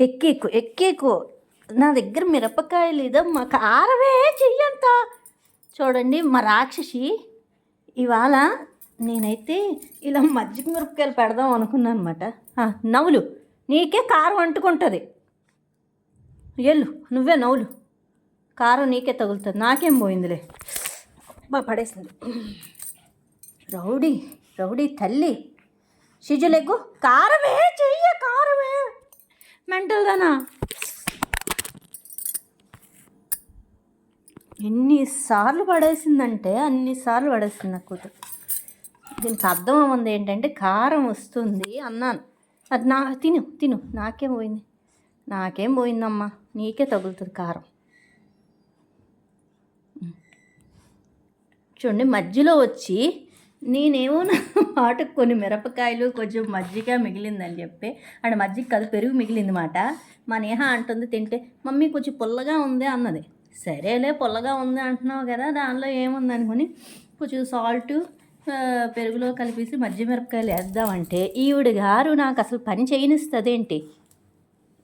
ఎక్కేకు ఎక్కేకు. నా దగ్గర మిరపకాయలు ఇదమ్మా కారమే చెయ్యంత. చూడండి మా రాక్షసి ఇవాళ నేనైతే ఇలా మజ్జిగ మిరపకాయలు పెడదాం అనుకున్నాను అనమాట నవ్వులు. నీకే కారం అంటుకుంటుంది. ఎల్లు నువ్వే నవ్వులు. కారం నీకే తగులుతుంది. నాకేం పోయిందిలే. బా పడేసింది. రౌడీ రౌడీ తల్లి. షిజులెగ్గు కారమే చెయ్య కారమే మెంటల్ దానా ఎన్నిసార్లు పడేసిందంటే అన్నిసార్లు పడేసింది నా కూతురు. దీనికి అర్థం అవ్వంది ఏంటంటే కారం వస్తుంది అన్నాను. అది నా తిను తిను నాకేం పోయింది? నాకేం పోయిందమ్మా? నీకే తగులుతుంది కారం. చూడండి మధ్యలో వచ్చి నేనేమో నా మాటకు కొన్ని మిరపకాయలు కొంచెం మజ్జిగ మిగిలిందని చెప్పి. అంటే మజ్జిగ కాదు పెరుగు మిగిలింది మాట మా నేహ అంటుంది తింటే మమ్మీ కొంచెం పుల్లగా ఉంది అన్నది. సరేలే పుల్లగా ఉంది అంటున్నావు కదా దానిలో ఏముంది అనుకుని కొంచెం సాల్ట్ పెరుగులో కలిపేసి మజ్జి మిరపకాయలు వేద్దామంటే ఈవిడ గారు నాకు అసలు పని చేయనిస్తుంది ఏంటి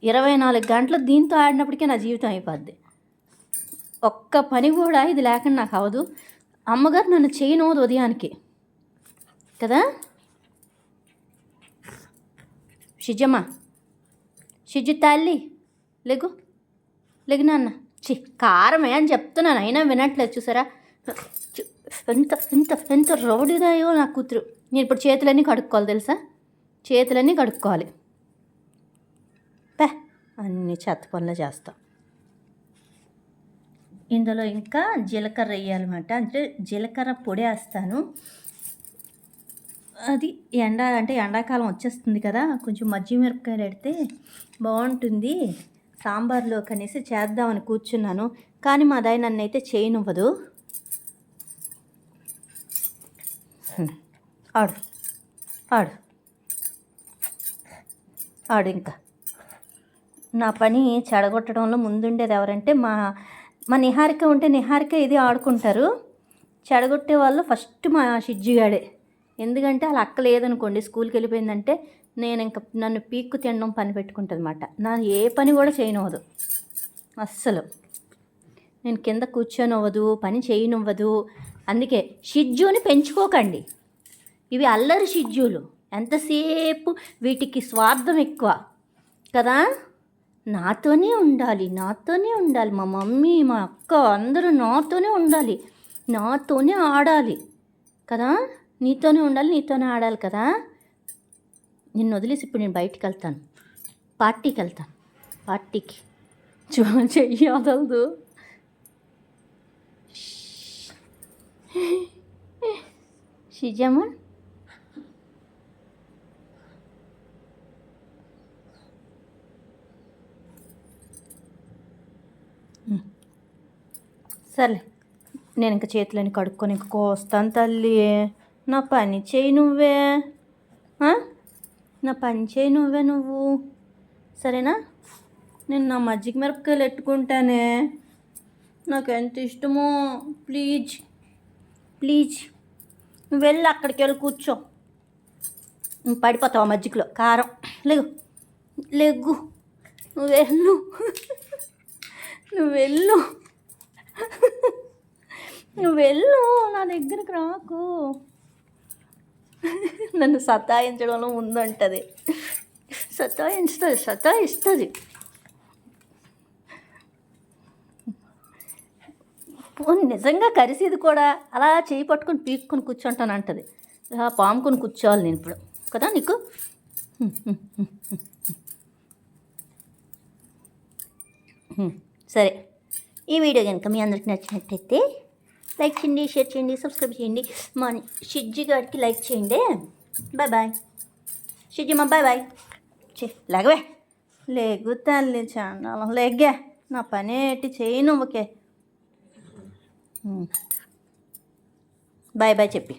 ఇరవై నాలుగు గంటలు దీంతో ఆడినప్పటికే నా జీవితం అయిపోద్ది. ఒక్క పని కూడా ఇది లేకుండా నాకు అవ్వదు. అమ్మగారు నన్ను చేయనోదు ఉదయానికి. కదా? షిజమ్మ. షిజు తల్లి. లెగు. లెగు నాన్న. చి కారమే అని చెప్తున్నాను. అయినా వినట్లేదు చూసారా? ఎంత ఎంత ఎంత రౌడీదాయో నా కూతురు. నేను ఇప్పుడు చేతులన్నీ కడుక్కోవాలి తెలుసా? చేతులన్నీ కడుక్కోవాలి. పే అన్ని చెత్త పనులు చేస్తాం. ఇందులో ఇంకా జీలకర్ర వేయాలన్నమాట. అంటే జీలకర్ర పొడి వేస్తాను. అది ఎండ అంటే ఎండాకాలం వచ్చేస్తుంది కదా కొంచెం మజ్జి మిరపకాయలు పెడితే బాగుంటుంది. సాంబార్లో కనేసి చేద్దామని కూర్చున్నాను కానీ మా దాయి నన్ను అయితే చేయనివ్వదు. ఆడు ఆడు. ఆడు ఇంకా. నా పని చెడగొట్టడంలో ముందుండేది ఎవరంటే మా మా నిహారిక ఉంటే నిహారిక ఇది ఆడుకుంటారు. చెడగొట్టే వాళ్ళు ఫస్ట్ మా షిజ్జిగాడే ఎందుకంటే అలా అక్క లేదనుకోండి స్కూల్కి వెళ్ళిపోయిందంటే నేను ఇంకా నన్ను పీక్కు తినడం పని పెట్టుకుంటుంది అనమాట నా ఏ పని కూడా చేయనివ్వదు అస్సలు. నేను కింద కూర్చోనివ్వదు పని చేయనివ్వదు. అందుకే షిడ్జూని పెంచుకోకండి. ఇవి అల్లరి షిడ్జూలు ఎంతసేపు వీటికి స్వార్థం ఎక్కువ. కదా? నాతోనే ఉండాలి నాతోనే ఉండాలి. మా మమ్మీ మా అక్క అందరూ నాతోనే ఉండాలి. నాతోనే ఆడాలి. కదా? నీతోనే ఉండాలి నీతోనే ఆడాలి కదా. నిన్ను వదిలేసి ఇప్పుడు నేను బయటికి వెళ్తాను. పార్టీకి వెళ్తాను. పార్టీకి. చూ చెయ్యి వదలదు. షిజమ్మ సర్లే. నేను ఇంకా చేతులని కడుక్కొని ఇంకా కోస్తాను తల్లి. నా పని చేయి నువ్వే. నా పని చేయి నువ్వే నువ్వు. సరేనా? నేను నా మజ్జిగ మిరపకాయలు ఎట్టుకుంటానే. నాకు ఎంత ఇష్టమో. ప్లీజ్. ప్లీజ్. నువ్వు వెళ్ళి అక్కడికి వెళ్ళి కూర్చో. నువ్వు పడిపోతావు ఆ మజ్జిగలో. కారం. లేగు. లెగ్గు నువ్వు వెళ్ళు. నువ్వు వెళ్ళు. నువ్వు వెళ్ళు. నా దగ్గరకు రాకు. నన్ను సతాయించడంలో ముందుంటుంది. సతాయించుతుంది సతాయిస్తుంది. నిజంగా కరిసేది కూడా అలా చేయి పట్టుకొని పీక్కొని కూర్చుంటాను అంటది పాముకొని కూర్చోవాలి నేను ఇప్పుడు కదా నీకు? సరే ఈ వీడియో కనుక మీ అందరికి నచ్చినట్టయితే లైక్ చేయండి షేర్ చేయండి సబ్స్క్రైబ్ చేయండి. మా షిజ్జి గారికి లైక్ చేయండి. బాయ్ బాయ్ షిజ్జిమ్మ బాయ్ బాయ్ చే లేగవే. లేగు తల్లి చాలా లేగ్గా నా పని ఏంటి? చేయను ఓకే బాయ్ బాయ్ చెప్పి.